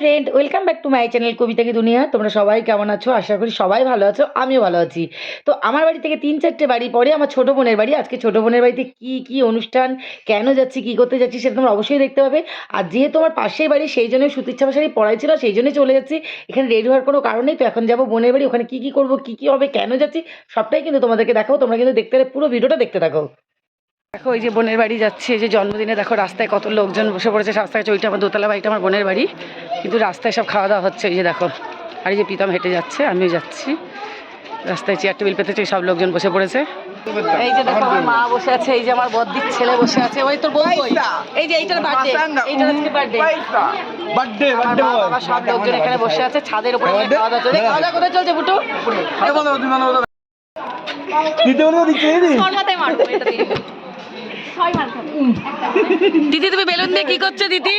Friend welcome back to my channel কবিতা কি দুনিয়া তোমরা সবাই কেমন আছো? আশা করি সবাই ভালো আছো, আমিও ভালো আছি। তো আমার বাড়ি থেকে তিন চারটে বাড়ি পরে আমার ছোটো বোনের বাড়ি। আজকে ছোটো বোনের বাড়িতে কি কি অনুষ্ঠান, কেন যাচ্ছি, কি করতে যাচ্ছি সেটা তোমরা অবশ্যই দেখতে পাবে। আর যেহেতু আমার পাশেই বাড়ি, সেই জন্য সুতিচ্ছা শাড়ি পড়াই ছিল, সেই জন্যই চলে যাচ্ছি। এখানে রেডি হওয়ার কোনো কারণ নেই, তো এখন যাব বোনের বাড়ি। ওখানে কী কী করব, কী কী হবে, কেন যাচ্ছি, সবটাই কিন্তু তোমাদেরকে দেখাবো। তোমরা কিন্তু দেখতে পুরো ভিডিওটা দেখতে থাকো। দেখো, এই যে বোনের বাড়ি যাচ্ছে যে জন্মদিনে দেখো রাস্তায় কত লোকজন বসে পড়েছে রাস্তায় ওইটা আমার দোতলা বাড়িটা, আমার বোনের বাড়ি। কিন্তু রাস্তায় সব খাওয়া দাওয়া হচ্ছে এই যে দেখো। আর এই যে প্রীতম হেঁটে যাচ্ছে আমিও যাচ্ছি। রাস্তায় চেয়ার টেবিল পেতেছে সব লোকজন বসে পড়েছে। এই যে দেখো আমার মা বসে আছে এই যে আমার বদ্দির ছেলে বসে আছে ওই তোর বউ এই যে এইটার বার্থডে এইটার আজকে বার্থডে বার্থডে বার্থডে বাবা সব লোকজন এখানে বসে আছে ছাদের উপরে খাওয়া দাওয়া চলছে। খাওয়া দাওয়া কোথায় চলছে বুটু? দিতে দিচ্ছে দিদি। মাথায় মারবো এটা দিয়ে। দিদি তুমি বেলুন দিয়ে কি করছ দিদি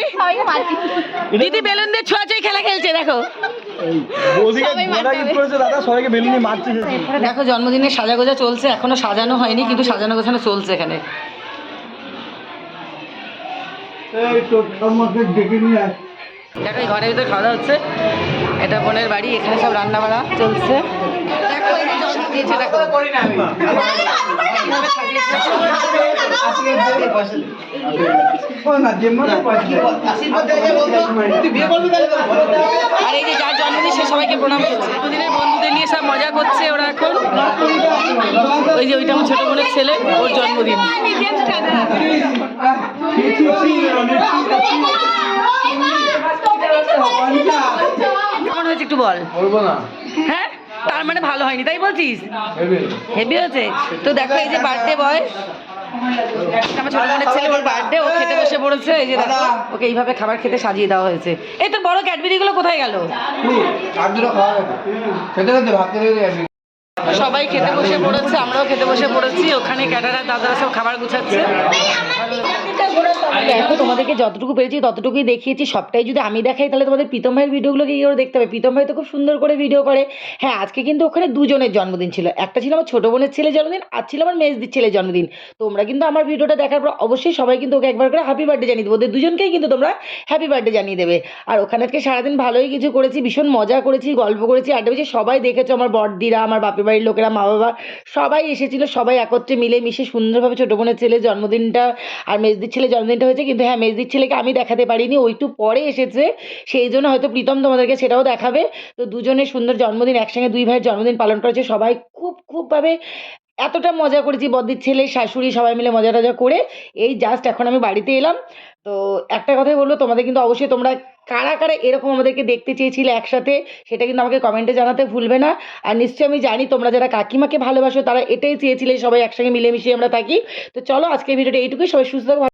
দিদি বেলুন দিয়ে ছোঁয়া ছোঁয়াছুঁই খেলা খেলছে দেখো। দেখো জন্মদিনের সাজাগোজা চলছে এখনও সাজানো হয়নি কিন্তু সাজানো গোছানো চলছে এখানে দেখো এই ঘরের ভিতরে খাওয়া হচ্ছে এটা বোনের বাড়ি এখানে সব রান্না বাড়া চলছে দেখো আর এই যে যার জন্মদিন সে সবাইকে প্রণাম করছে। জন্মদিনের বন্ধুদের নিয়ে সব মজা করছে ওরা এখন। ওই যে ওইটা আমার ছোট বোনের ছেলে ওর জন্মদিন। কেমন হয়েছে একটু বল? বলব না। হ্যাঁ? তার মানে ভালো হয়নি তাই বলছিস? হেভি হয়েছে? তো দেখো এই যে বার্থডে বয় আমার ছোট বোনের ছেলে বার্থডে ও খেতে বসে পড়েছে এই যে দেখো ওকে এইভাবে খাবার খেতে সাজিয়ে দেওয়া হয়েছে। এই তোর বড় ক্যাডবেরি গুলো কোথায় গেল? সবাই খেতে বসে পড়েছে আমরাও খেতে বসে পড়েছি ওখানে ক্যাটারা দাদারা সব খাবার গুছাচ্ছে। দেখো তোমাদেরকে যতটুকু পেরেছি ততটুকুই দেখিয়েছি, সবটাই যদি আমি দেখাই তাহলে তোমাদের প্রীতম ভাইয়ের ভিডিওগুলো কি করে দেখতে হবে? প্রীতম ভাই তো খুব সুন্দর করে ভিডিও করে। হ্যাঁ আজকে কিন্তু ওখানে দুজনের জন্মদিন ছিল। একটা ছিল আমার ছোটো বোনের ছেলে জন্মদিন আর ছিল আমার মেজদির ছেলে জন্মদিন। তোমরা কিন্তু আমার ভিডিওটা দেখার পর অবশ্যই সবাই কিন্তু ওকে একবার করে হ্যাপি বার্থডে জানিয়ে দেবো। ওদের দুজনকেই কিন্তু তোমরা হ্যাপি বার্থডে জানিয়ে দেবে। আর ওখানে আজকে সারাদিন ভালোই কিছু করেছি, ভীষণ মজা করেছি, গল্প করেছি, আড্ডা বেশি সবাই দেখেছ আমার বড়দিরা, আমার বাপের বাড়ির লোকেরা, মা বাবা, সবাই এসেছিল, সবাই একত্রে মিলে মিশে সুন্দরভাবে ছোটো বোনের ছেলে জন্মদিনটা আর মেজদির ছেলে জন্মদিনটা হয়েছে। কিন্তু হ্যাঁ মেজদির ছেলেকে আমি দেখাতে পারিনি, ও একটু পরে এসেছে, সেই জন্য হয়তো প্রীতম তোমাদেরকে সেটাও দেখাবে। তো দুজনের সুন্দর জন্মদিন, একসঙ্গে দুই ভাইয়ের জন্মদিন পালন করেছে, সবাই খুব খুবভাবে এতটা মজা করেছি, বদ্দির ছেলে, শাশুড়ি সবাই মিলে মজা টজা করে, এই জাস্ট এখন আমি বাড়িতে এলাম। তো একটা কথাই বলব, তোমাদের কিন্তু অবশ্যই তোমরা কারা কারা এরকম আমাদেরকে দেখতে চেয়েছিলে একসাথে, সেটা কিন্তু আমাকে কমেন্টে জানাতে ভুলবে না। আর নিশ্চয়ই আমি জানি তোমরা যারা কাকিমাকে ভালোবাসো, তারা এটাই চেয়েছিলে সবাই একসঙ্গে মিলেমিশে আমরা থাকি। তো চলো আজকে ভিডিওটা এইটুকুই, সবাই সুস্থ